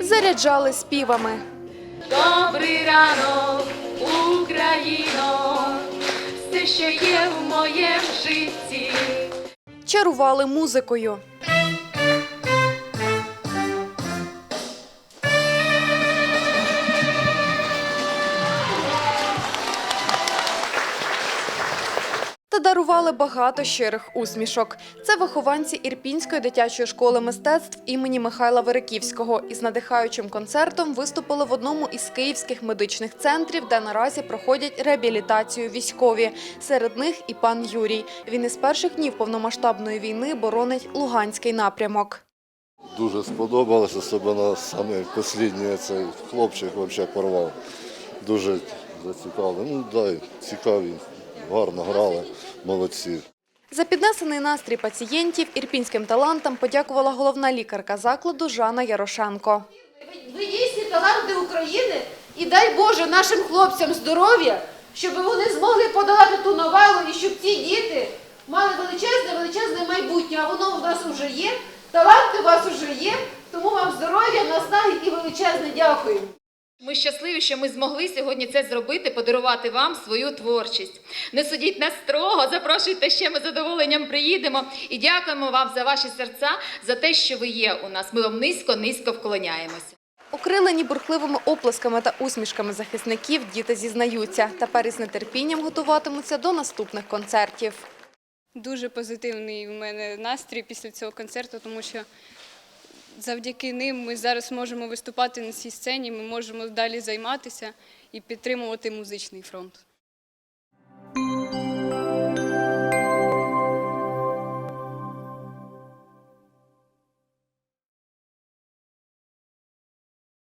заряджали співами. Добрий ранок, Україно, все, що є в моєму житті. чарували музикою. Дарували багато щирих усмішок. Це вихованці Ірпінської дитячої школи мистецтв імені Михайла Вериківського. Із надихаючим концертом виступили в одному із київських медичних центрів, де наразі проходять реабілітацію військові. Серед них і пан Юрій. Він із перших днів повномасштабної війни боронить Луганський напрямок. Дуже сподобалось, особливо саме останній цей хлопчик взагалі порвав. Дуже зацікавили. Ну дай, цікаві, гарно грали, молодці. За піднесений настрій пацієнтів ірпінським талантам подякувала головна лікарка закладу Жанна Ярошенко. Ви дійсні таланти України і дай Боже нашим хлопцям здоров'я, щоб вони змогли подолати ту навалу і щоб ці діти мали величезне, величезне майбутнє. А воно в нас вже є, таланти у вас вже є, тому вам здоров'я, наснаги і величезне дякую. Ми щасливі, що ми змогли сьогодні це зробити, подарувати вам свою творчість. Не судіть нас строго, запрошуйте ще, ми з задоволенням приїдемо. І дякуємо вам за ваші серця, за те, що ви є у нас. Ми вам низько-низько вклоняємося. Окрилені бурхливими оплесками та усмішками захисників, діти зізнаються. Тепер із нетерпінням готуватимуться до наступних концертів. Дуже позитивний у мене настрій після цього концерту, тому що завдяки ним ми зараз можемо виступати на цій сцені, ми можемо далі займатися і підтримувати музичний фронт.